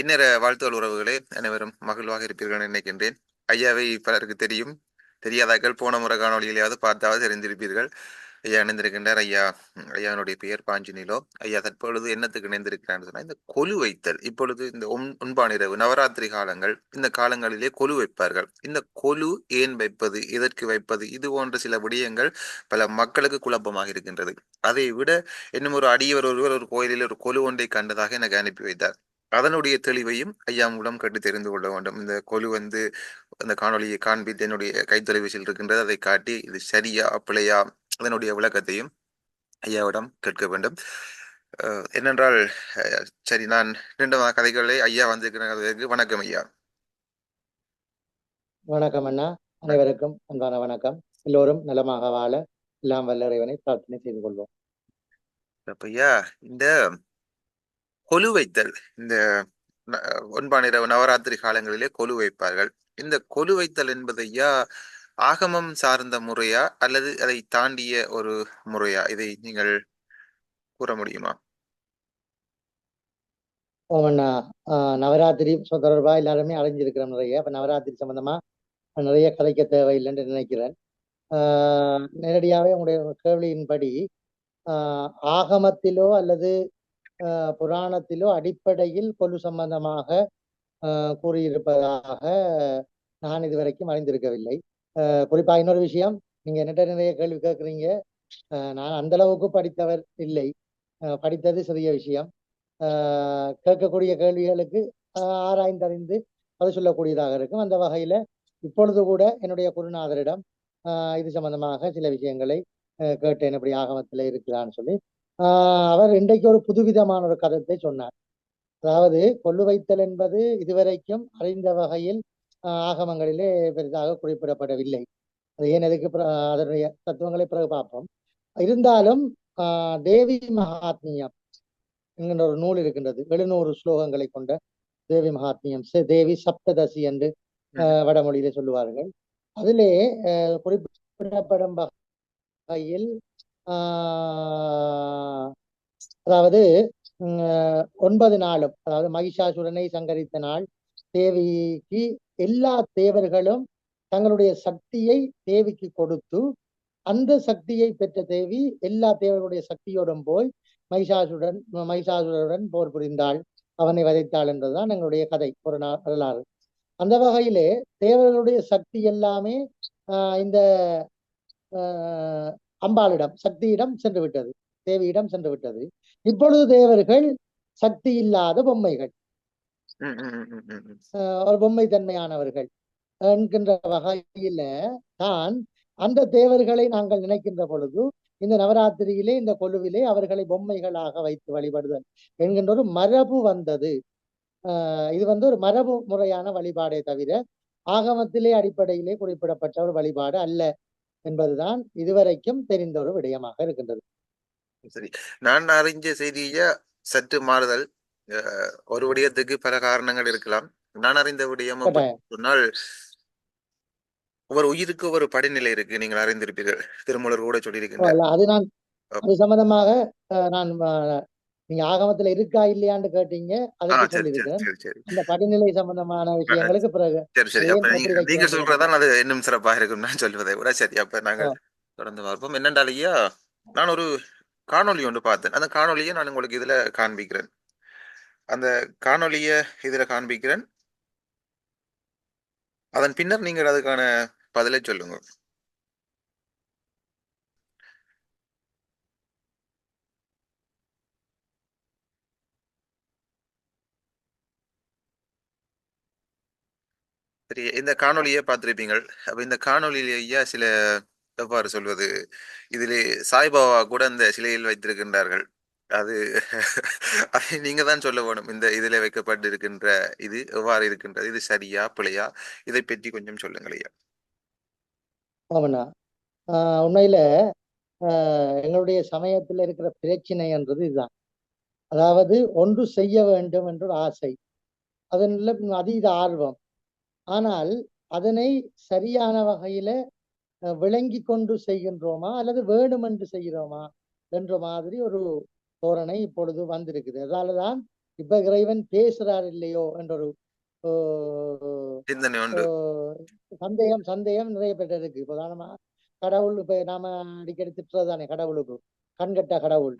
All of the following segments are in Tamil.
இன்னர வாழ்த்துகள் உறவுகளே. அனைவரும் மகிழ்வாக இருப்பீர்கள் நினைக்கின்றேன். ஐயாவை பலருக்கு தெரியும். தெரியாதாக்கள் போன முறை காணொலியிலேயாவது பார்த்தாவது தெரிந்திருப்பீர்கள். ஐயா இணைந்திருக்கின்றார். ஐயா ஐயானுடைய பெயர் பாஞ்சினிலோ ஐயா தற்பொழுது என்னத்துக்கு இணைந்திருக்கிறான்னு சொன்னால் இந்த கொலு வைத்தல். இப்பொழுது இந்த ஒன்பானிரவு நவராத்திரி காலங்கள் இந்த காலங்களிலே கொலு வைப்பார்கள். இந்த கொலு ஏன் வைப்பது எதற்கு வைப்பது இது போன்ற சில விடயங்கள் பல மக்களுக்கு குழப்பமாக இருக்கின்றது. அதை விட இன்னும் ஒரு அடியவர் ஒருவர் ஒரு கோயிலில் ஒரு கொலு ஒன்றை கண்டதாக எனக்கு அனுப்பி வைத்தார். அதனுடைய தெளிவையும் ஐயா மூலம் கேட்டு தெரிந்து கொள்ள வேண்டும். இந்த கொலு வந்து அந்த காணொலியை காண்பித்து என்னுடைய கைத்தொலைபேசியில் இருக்கின்றது. அதை காட்டி இது சரியா பிழையா அதனுடைய விளக்கத்தையும் ஐயாவிடம் கேட்க வேண்டும். என்னென்றால் சரி நான் ரெண்டு கதைகளை ஐயா வந்திருக்கிறதுக்கு வணக்கம் ஐயா. வணக்கம் அண்ணா. அனைவருக்கும் அன்பான வணக்கம். எல்லோரும் நலமாக வாழ எல்லாம் வல்ல இறைவனை பிரார்த்தனை செய்து கொள்வோம். ஐயா இந்த கொலு வைத்தல் இந்த ஒன்பானிரவு நவராத்திரி காலங்களிலே கொலு வைப்பார்கள். இந்த கொலு வைத்தல் என்பதையா ஆகமம் சார்ந்த முறையா அல்லது அதை தாண்டிய ஒரு முறையா? இதை நீங்கள் கூற முடியுமா? நவராத்திரி தொடர்பா எல்லாருமே அடைஞ்சிருக்கிற நிறைய இப்ப நவராத்திரி சம்பந்தமா நிறைய கதைக்க தேவையில்லைன்னு நினைக்கிறேன். ஆஹ் நேரடியாவே உங்களுடைய கேள்வியின்படி ஆஹ் ஆகமத்திலோ அல்லது புராணத்திலோ அடிப்படையில் கொலு சம்பந்தமாக கூறியிருப்பதாக நான் இதுவரைக்கும் அறிந்திருக்கவில்லை. குறிப்பா இன்னொரு விஷயம் நீங்க என்னட்ட நிறைய கேள்வி கேட்குறீங்க. நான் அந்த அளவுக்கு படித்தவர் இல்லை. படித்தது சிறிய விஷயம். கேட்கக்கூடிய கேள்விகளுக்கு ஆராய்ந்தறிந்து அது சொல்லக்கூடியதாக இருக்கும். அந்த வகையில இப்பொழுது கூட என்னுடைய குருநாதரிடம் இது சம்பந்தமாக சில விஷயங்களை கேட்டேன். எப்படி ஆகமத்தில் இருக்கிறான்னு சொல்லி அவர் இன்றைக்கு ஒரு புதுவிதமான ஒரு கருத்தை சொன்னார். அதாவது கொள்ளு வைத்தல் என்பது இதுவரைக்கும் அறிந்த வகையில் ஆகமங்களிலே பெரிதாக குறிப்பிடப்படவில்லை. அது ஏன் எதுக்கு அதனுடைய தத்துவங்களை பிறகு பார்ப்போம். இருந்தாலும் தேவி மகாத்மியம் என்கின்ற ஒரு நூல் இருக்கின்றது. எழுநூறு ஸ்லோகங்களை கொண்ட தேவி மகாத்மியம். தேவி சப்ததசி என்று வடமொழியிலே சொல்லுவார்கள். அதிலே குறிப்பிடப்படும் வகையில் அதாவது ஒன்பது நாளும் அதாவது மகிஷாசுரனை சங்கரித்த நாள் தேவிக்கு எல்லா தேவர்களும் தங்களுடைய சக்தியை தேவிக்கு கொடுத்து அந்த சக்தியை பெற்ற தேவி எல்லா தேவர்களுடைய சக்தியோடும் போய் மகிஷாசுடன் மகிஷாசுரனுடன் போர் புரிந்தாள். அவனை வதைத்தாள் என்பதுதான் எங்களுடைய கதை ஒரு வரலாறு. அந்த வகையிலே தேவர்களுடைய சக்தி எல்லாமே இந்த அம்பாளிடம் சக்தியிடம் சென்று விட்டது தேவியிடம் சென்று விட்டது இப்பொழுது தேவர்கள் சக்தி இல்லாத பொம்மைகள் ஒரு பொம்மை தன்மையானவர்கள் என்கின்ற வகையில தான் அந்த தேவர்களை நாங்கள் நினைக்கின்ற பொழுது இந்த நவராத்திரியிலே இந்த கொழுவிலே அவர்களை பொம்மைகளாக வைத்து வழிபடுதல் என்கின்ற ஒரு மரபு வந்தது. இது வந்து ஒரு மரபு முறையான வழிபாடே தவிர ஆகமத்திலே அடிப்படையிலே குறிப்பிடப்பட்ட ஒரு வழிபாடு அல்ல. என்பதுதான் இதுவரைக்கும் தெரிந்த ஒரு விடயமாக இருக்கின்றது. சரி. நான் அறிஞ்ச செய்திய சற்று மாறுதல். ஒரு விடயத்துக்கு பல காரணங்கள் இருக்கலாம். நான் அறிந்த விடயம் சொன்னால் ஒவ்வொரு உயிருக்கு ஒரு படிநிலை இருக்கு நீங்கள் அறிந்திருப்பீர்கள். திருமூலர் கூட சொல்லியிருக்கின்றார். அது நான் அது சம்பந்தமாக நான் நீங்க ஆகமத்துல இருக்கா இல்லையான்னு கேட்டீங்க அதுக்கு சொல்லியிருக்கேன் இந்த படிநிலை சம்பந்தமான விஷயங்களுக்கு பிறகு சரி நீங்க சொல்றதான் அது இன்னும் சிறப்பாக இருக்கும் நான் சொல்வதை விட. சரி அப்ப நாங்கள் தொடர்ந்து பார்ப்போம். என்னென்றாலையா நான் ஒரு காணொலி ஒன்று பார்த்தேன். அந்த காணொலியை நான் உங்களுக்கு இதுல காண்பிக்கிறேன். அந்த காணொலிய இதுல காண்பிக்கிறேன். அதன் பின்னர் நீங்கள் அதுக்கான பதிலை சொல்லுங்க சரி இந்த காணொலியை பார்த்திருப்பீங்கள். அப்போ இந்த காணொலியிலேயே சில எவ்வாறு சொல்வது? இதிலே சாய்பாபா கூட இந்த சிலையில் வைத்திருக்கின்றார்கள். அது அதை நீங்க தான் சொல்ல வேணும். இந்த இதுல வைக்கப்பட்டிருக்கின்ற இது எவ்வாறு இருக்கின்றது? இது சரியா பிழையா? இதை பற்றி கொஞ்சம் சொல்லுங்களையா ஆமாண்ணா. உண்மையில எங்களுடைய சமயத்துல இருக்கிற பிரச்சனை என்றது இதுதான். அதாவது ஒன்று செய்ய வேண்டும் என்ற ஒரு ஆசை அதன் அதீத ஆர்வம். ஆனால் அதனை சரியான வகையில விளங்கி கொண்டு செய்கின்றோமா? அல்லது வேணுமென்று செய்கிறோமா? என்ற மாதிரி ஒரு தோரணை இப்பொழுது வந்திருக்குது. அதனாலதான் இப்ப இறைவன் பேசுறார் இல்லையோ என்ற ஒரு சந்தேகம் சந்தேகம் நிறைய பேர் இருக்கு. இப்போ உதாரணமா கடவுள் இப்ப நாம அடிக்கடி திட்டுறதுதானே கடவுளுக்கு? கண்கட்ட கடவுள்.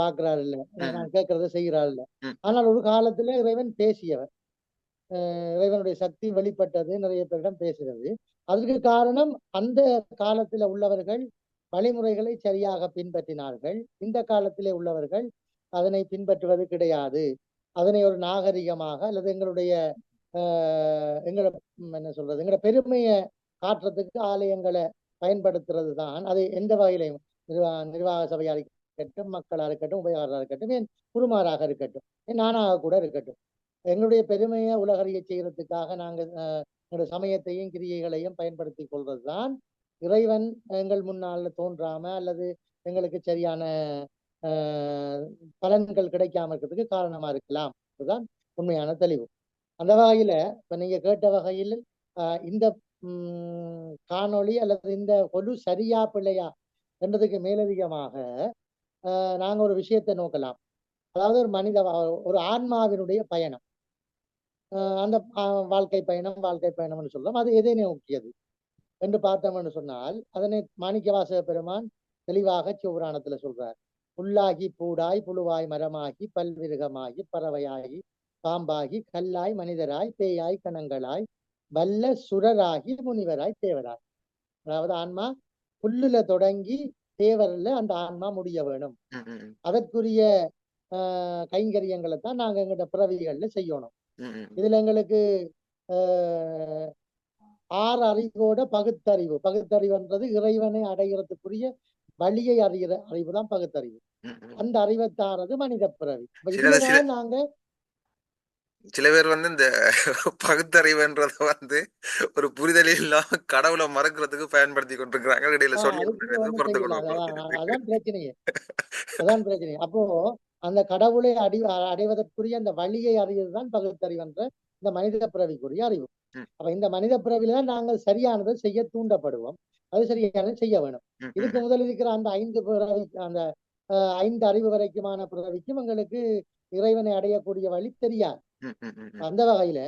பாக்குறாரு இல்ல. நான் கேட்கறத செய்கிறார் இல்ல. ஆனால் ஒரு காலத்துல இறைவன் பேசியவர். இறைவனுடைய சக்தி வெளிப்பட்டது நிறைய பேரிடம் பேசுகிறது. அதற்கு காரணம் அந்த காலத்துல உள்ளவர்கள் வழிமுறைகளை சரியாக பின்பற்றினார்கள். இந்த காலத்திலே உள்ளவர்கள் அதனை பின்பற்றுவது கிடையாது. அதனை ஒரு நாகரிகமாக அல்லது எங்களுடைய ஆஹ், எங்களோட என்ன சொல்றது எங்களோட பெருமையை காட்டுறதுக்கு ஆலயங்களை பயன்படுத்துறது தான். அது எந்த வகையிலையும் நிர்வாக நிர்வாக சபையாக இருக்கட்டும் மக்களா இருக்கட்டும் உபயோகராக இருக்கட்டும் ஏன் குருமாராக இருக்கட்டும் ஏன் நானாக கூட இருக்கட்டும். எங்களுடைய பெருமையை உலகறிய செய்யறதுக்காக நாங்கள் எங்களுடைய சமயத்தையும் கிரியைகளையும் பயன்படுத்தி கொள்வதுதான் இறைவன் எங்கள் முன்னால் தோன்றாம அல்லது எங்களுக்கு சரியான ஆஹ், பலன்கள் கிடைக்காம இருக்கிறதுக்கு காரணமா இருக்கலாம். அதுதான் உண்மையான தெளிவு. அந்த வகையில இப்ப நீங்க கேட்ட வகையில் ஆஹ், இந்த காணொளி அல்லது இந்த கொலு சரியா பிள்ளையா என்றதுக்கு மேலதிகமாக ஆஹ், நாங்க ஒரு விஷயத்தை நோக்கலாம். அதாவது ஒரு மனித ஒரு ஆன்மாவினுடைய பயணம். அந்த வாழ்க்கை பயணம் வாழ்க்கை பயணம்னு சொல்றோம். அது எதை நோக்கியது என்று பார்த்தோம்னு சொன்னால் அதனை மாணிக்கவாசக பெருமான் தெளிவாக சிவபுராணத்துல சொல்றார். புல்லாகி பூடாய் புழுவாய் மரமாகி பல்விருகமாகி பறவையாகி பாம்பாகி கல்லாய் மனிதராய் பேயாய் கணங்களாய் வல்ல சுரராகி முனிவராய் தேவராய். அதாவது ஆன்மா புல்லுல தொடங்கி தேவர்ல அந்த ஆன்மா முடிய வேணும். அதற்குரிய கைங்கரியங்களை தான் நாங்க எங்கள்ட பிறவிகள்ல செய்யணும். இதுல எங்களுக்கு ஆறு அறிவோட பகுத்தறிவு. பகுத்தறிவுன்றது இறைவனை அடைகிறதுக்குரிய வழியை அறிகிற அறிவு தான் பகுத்தறிவு. அந்த அறிவை தாரது மனித பிறவி. நாங்க சில பேர் வந்து இந்த பகுத்தறிவுன்றத வந்து ஒரு புரிதல் இல்லாம கடவுளை மறக்கிறதுக்கு பயன்படுத்தி கொண்டிருக்கிறாங்க. இடையில சொல்லி அதான் பிரச்சனையே. அதான் பிரச்சனை அப்போ அந்த கடவுளை அடி அடைவதற்குரிய அந்த வழியை அறிவதுதான் பகுத்தறிவு என்ற இந்த மனித பிறவிக்குரிய அறிவு. அப்ப இந்த மனித பிறவில தான் நாங்கள் சரியானதை செய்ய தூண்டப்படுவோம். அது சரியானதை செய்ய வேணும். இதுக்கு முதல் இருக்கிற அந்த ஐந்து பிறவி அந்த ஐந்து அறிவு வரைக்குமான பிறவிக்கும் எங்களுக்கு இறைவனை அடையக்கூடிய வழி தெரியாது. அந்த வகையில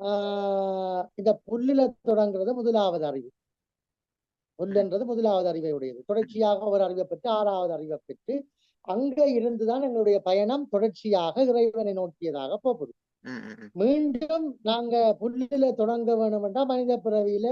ஆஹ் இந்த புல்லுல தொடங்குறது முதலாவது அறிவு. புல்லுன்றது முதலாவது அறிவை உடையது தொடர்ச்சியாக ஒரு அறிவை பெற்று ஆறாவது அறிவை பெற்று அங்க இருந்துதான் எங்களுடைய பயணம் தொடர்ச்சியாக இறைவனை நோக்கியதாக போகுது. மீண்டும் நாங்க புல்லுல தொடங்க வேணும் என்றால் மனித பிறவியில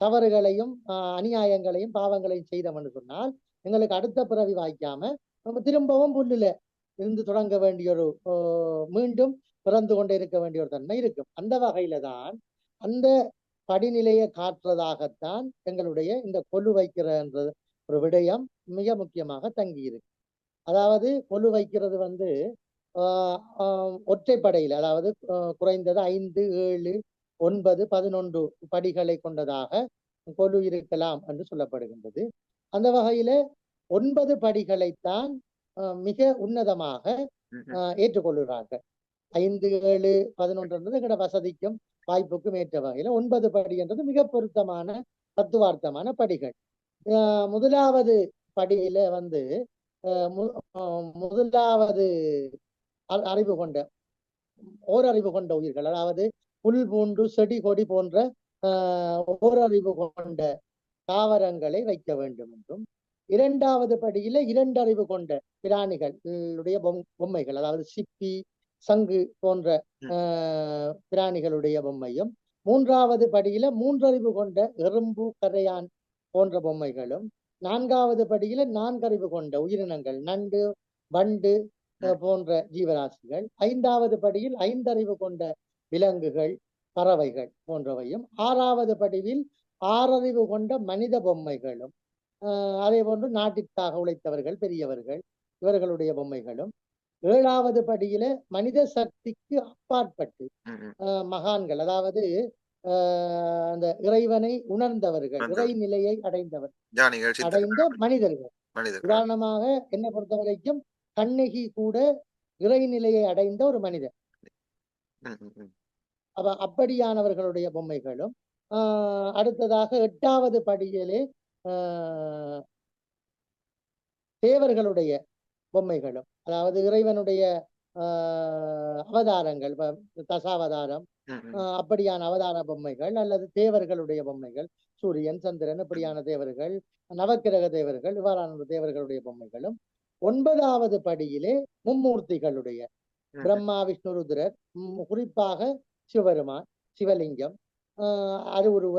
தவறுகளையும் அநியாயங்களையும் பாவங்களையும் செய்தோம்னு சொன்னால் எங்களுக்கு அடுத்த பிறவி வாய்க்காம நம்ம திரும்பவும் புல்லுல இருந்து தொடங்க வேண்டிய ஒரு மீண்டும் பிறந்து கொண்டே இருக்க வேண்டிய ஒரு தன்மை இருக்கும். அந்த வகையில தான் அந்த படிநிலையை காட்டுறதாகத்தான் எங்களுடைய இந்த கொலு வைக்கிறன்ற ஒரு விடயம் மிக முக்கியமாக தங்கி இருக்கு அதாவது கொலு வைக்கிறது வந்து ஒற்றைப்படையில் அதாவது குறைந்தது ஐந்து ஏழு ஒன்பது பதினொன்று படிகளை கொண்டதாக கொலு இருக்கலாம் என்று சொல்லப்படுகின்றது. அந்த வகையில ஒன்பது படிகளைத்தான் மிக உன்னதமாக ஏற்றுக்கொள்கிறார்கள். ஐந்து ஏழு பதினொன்றுன்றது எங்களோட வசதிக்கும் வாய்ப்புக்கும் ஏற்ற வகையில ஒன்பது படி என்றது மிக பொருத்தமான தத்துவார்த்தமான படிகள். முதலாவது படியில வந்து முதலாவது அறிவு கொண்ட ஓரறிவு கொண்ட உயிர்கள். அதாவது புல் பூண்டு செடி கொடி போன்ற ஓரறிவு கொண்ட தாவரங்களை வைக்க வேண்டும் என்றும் இரண்டாவது படியில இரண்டறிவு கொண்ட பிராணிகளுடைய பொம் பொம்மைகள் அதாவது சிப்பி சங்கு போன்ற பிராணிகளுடைய பொம்மையும் மூன்றாவது படியில மூன்றறிவு கொண்ட எறும்பு கரையான் போன்ற பொம்மைகளும் நான்காவது படியில நான்கறிவு கொண்ட உயிரினங்கள் நண்டு வண்டு போன்ற ஜீவராசிகள். ஐந்தாவது படியில் ஐந்தறிவு கொண்ட விலங்குகள் பறவைகள் போன்றவையும். ஆறாவது படிவில் ஆறறிவு கொண்ட மனித பொம்மைகளும் அதே போன்று நாட்டிற்காக உழைத்தவர்கள் பெரியவர்கள் இவர்களுடைய பொம்மைகளும். ஏழாவது படியில மனித சக்திக்கு அப்பாற்பட்டு மகான்கள் அதாவது அந்த இறைவனை உணர்ந்தவர்கள் உணர்ந்தவர். இறைநிலையை அடைந்தவர். அடைந்த மனிதர்கள். உதாரணமாக என்னை பொறுத்த வரைக்கும் கண்ணகி கூட இறைநிலையை அடைந்த ஒரு மனிதர். அப்ப அப்படியானவர்களுடைய பொம்மைகளும் ஆஹ் அடுத்ததாக எட்டாவது படியிலே ஆஹ் தேவர்களுடைய பொம்மைகளும் அதாவது இறைவனுடைய ஆஹ் அவதாரங்கள் தசாவதாரம் அப்படியான அவதார பொம்மைகள் அல்லது தேவர்களுடைய பொம்மைகள் சூரியன் சந்திரன் இப்படியான தேவர்கள் நவக்கிரக தேவர்கள் இவ்வாறான தேவர்களுடைய பொம்மைகளும் ஒன்பதாவது படியிலே மும்மூர்த்திகளுடைய பிரம்மா விஷ்ணு ருத்ரர் குறிப்பாக சிவபெருமான் சிவலிங்கம் ஆஹ் அருவுருவ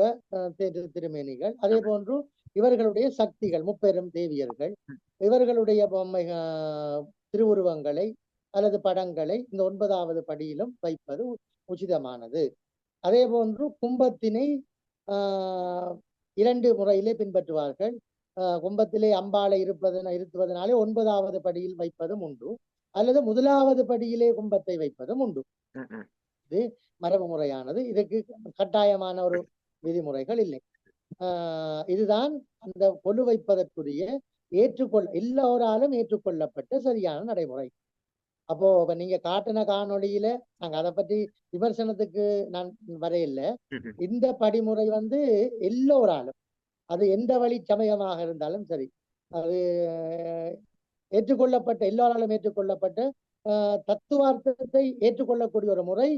திருமேனிகள் அதே போன்று இவர்களுடைய சக்திகள் முப்பெரும் தேவியர்கள் இவர்களுடைய பொம்மை திருவுருவங்களை அல்லது படங்களை இந்த ஒன்பதாவது படியிலும் வைப்பது உச்சிதமானது. அதே போன்று கும்பத்தினை ஆஹ் இரண்டு முறையிலே பின்பற்றுவார்கள். கும்பத்திலே அம்பாளை இருப்பதன இருத்துவதனாலே ஒன்பதாவது படியில் வைப்பதும் உண்டு. அல்லது முதலாவது படியிலே கும்பத்தை வைப்பதும் உண்டு. ம். மரபு முறையானது. இதுக்கு கட்டாயமான ஒரு விதிமுறைகள் இல்லை. ஆஹ் இதுதான் அந்த கொலு வைப்பதற்குரிய ஏற்றுக்கொள் எல்லோராலும் ஏற்றுக்கொள்ளப்பட்ட சரியான நடைமுறை. அப்போ இப்ப நீங்க காட்டின காணொளியில நாங்க அதை பற்றி விமர்சனத்துக்கு நான் வரையில்லை. இந்த படிமுறை வந்து எல்லோராலும் அது எந்த வழி சமயமாக இருந்தாலும் சரி அது ஏற்றுக்கொள்ளப்பட்ட எல்லோராலும் ஏற்றுக்கொள்ளப்பட்ட தத்துவார்த்தத்தை ஏற்றுக்கொள்ளக்கூடிய ஒரு முறை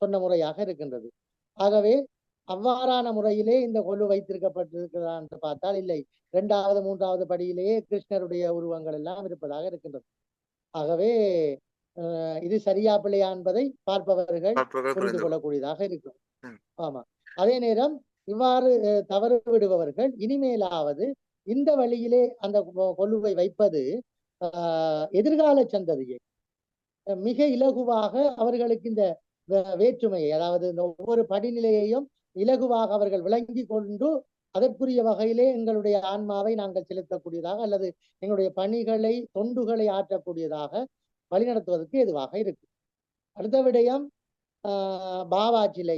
சொன்ன முறையாக இருக்கின்றது ஆகவே அவ்வாறான முறையிலே இந்த கொலு வைத்திருக்கப்பட்டிருக்கிறதா என்று பார்த்தால் இல்லை இரண்டாவது மூன்றாவது படியிலேயே கிருஷ்ணருடைய உருவங்கள் எல்லாம் இருப்பதாக இருக்கின்றது ஆகவே இது சரியா பிள்ளையா என்பதை பார்ப்பவர்கள் புரிந்து. கொள்ளக்கூடியதாக இருக்கும். ஆமா அதே நேரம் இவ்வாறு தவறு விடுபவர்கள் இனிமேலாவது இந்த வழியிலே அந்த கொ- கொலுவை வைப்பது ஆஹ், எதிர்கால சந்ததியை மிக இலகுவாக அவர்களுக்கு இந்த வேற்றுமையை அதாவது இந்த ஒவ்வொரு படிநிலையையும் இலகுவாக அவர்கள் விளங்கி கொண்டு அதற்குரிய வகையிலே எங்களுடைய ஆன்மாவை நாங்கள் செலுத்தக்கூடியதாக அல்லது எங்களுடைய பணிகளை தொண்டுகளை ஆற்றக்கூடியதாக வழிநடத்துவதற்கு எதுவாக இருக்கு. அடுத்த விடயம் ஆஹ் அதில்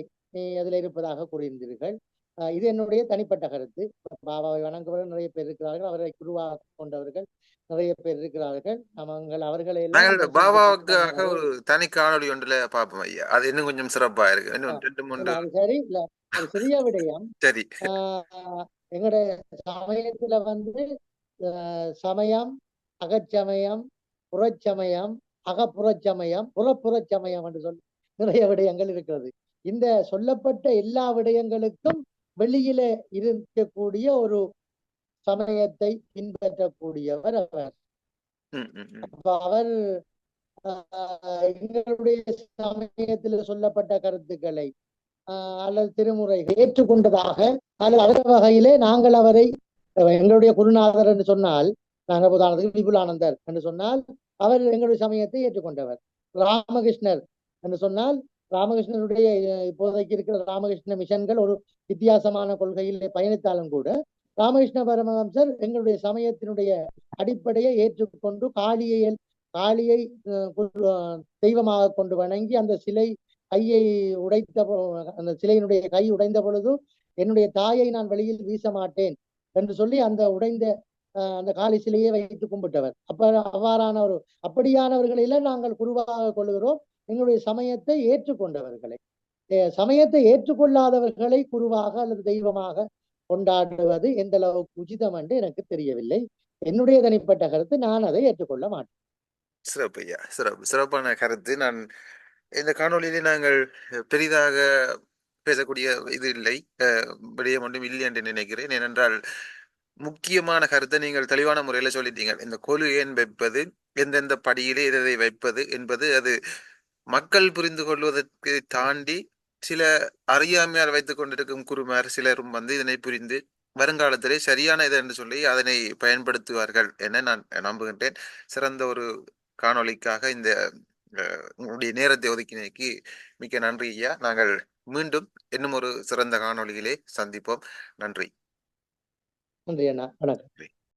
அதுல இருப்பதாக கூறியிருந்தீர்கள். இது என்னுடைய தனிப்பட்ட கருத்து. பாபாவை வணங்குபவர்கள் நிறைய பேர் இருக்கிறார்கள். அவரை குருவாக கொண்டவர்கள் நிறைய பேர் இருக்கிறார்கள். நாங்கள் அவர்களை பாபாவுக்காக ஒரு தனி காணொளி ஒன்றுல பார்ப்போம் ஐயா. அது இன்னும் கொஞ்சம் சிறப்பா இருக்கு இன்னும் ரெண்டு இல்ல, மூன்று அது சரி. இல்ல ஒரு சிறிய விடயம். சரி. ஆஹ் எங்களுடைய சமயத்துல வந்து சமயம் அகச்சமயம் புறச்சமயம் அகப்புறச்சமயம் புறப்புறச்சமயம் என்று சொல்லி நிறைய விடயங்கள் இருக்கிறது. இந்த சொல்லப்பட்ட எல்லா விடயங்களுக்கும் வெளியில இருக்கக்கூடிய ஒரு சமயத்தை பின்பற்றக்கூடியவர் அவர். அப்ப அவர் எங்களுடைய சமயத்தில் சொல்லப்பட்ட கருத்துக்களை அல்லது திருமுறைகள் ஏற்றுக்கொண்டதாக அல்லது அந்த வகையிலே நாங்கள் அவரை எங்களுடைய குருநாதர் என்று சொன்னால் நாங்கள் உதாரணத்துக்கு விபுலானந்தர் என்று சொன்னால் அவர் எங்களுடைய சமயத்தை ஏற்றுக்கொண்டவர் ராமகிருஷ்ணர் என்று சொன்னால் ராமகிருஷ்ணனுடைய இப்போதைக்கு இருக்கிற ராமகிருஷ்ண மிஷன்கள் ஒரு வித்தியாசமான கொள்கையில் பயணித்தாலும் கூட ராமகிருஷ்ண பரமஹம்சர் எங்களுடைய சமயத்தினுடைய அடிப்படையை ஏற்றுக்கொண்டு காளியை காளியை தெய்வமாக கொண்டு வணங்கி அந்த சிலை கையை உடைத்த அந்த சிலையினுடைய கை உடைந்த பொழுது என்னுடைய தாயை நான் வெளியில் வீச மாட்டேன் என்று சொல்லி அந்த உடைந்த அந்த காளி சிலையை வைத்து கும்பிட்டவர். அப்ப அவ்வாறான ஒரு அப்படியானவர்களில நாங்கள் குருவாக கொள்கிறோம். எங்களுடைய சமயத்தை ஏற்றுக்கொண்டவர்களை. சமயத்தை ஏற்றுக்கொள்ளாதவர்களை குருவாக அல்லது தெய்வமாக கொண்டாடுவது எந்த அளவுக்கு உச்சிதம் என்று எனக்கு தெரியவில்லை. என்னுடைய தனிப்பட்ட கருத்து நான் அதை ஏற்றுக்கொள்ள மாட்டேன். சிறப்பு ஐயா சிறப்பு. சிறப்பான கருத்து. நான் இந்த காணொலியிலே நாங்கள் பெரிதாக பேசக்கூடிய இது இல்லை. அஹ், விடயம் ஒன்றும் இல்லை என்று நினைக்கிறேன். ஏனென்றால் முக்கியமான கருத்தை நீங்கள் தெளிவான முறையில் சொல்லிட்டீங்க. இந்த கொலு ஏன் வைப்பது? எந்தெந்த படியிலே எதை வைப்பது? என்பது அது மக்கள் புரிந்து கொள்வதற்கு தாண்டி சில அறியாமையால் வைத்துக் கொண்டிருக்கும் குருமார் சிலரும் வந்து இதனை புரிந்து வருங்காலத்திலே சரியான இது என்று சொல்லி அதனை பயன்படுத்துவார்கள் என நான் நம்புகின்றேன். சிறந்த ஒரு காணொளிக்காக இந்த உங்களுடைய நேரத்தை ஒதுக்கினைக்கு மிக்க நன்றி ஐயா. நாங்கள் மீண்டும் இன்னும் ஒரு சிறந்த காணொளியிலே சந்திப்போம். நன்றி. நன்றி அண்ணா. வணக்கம்.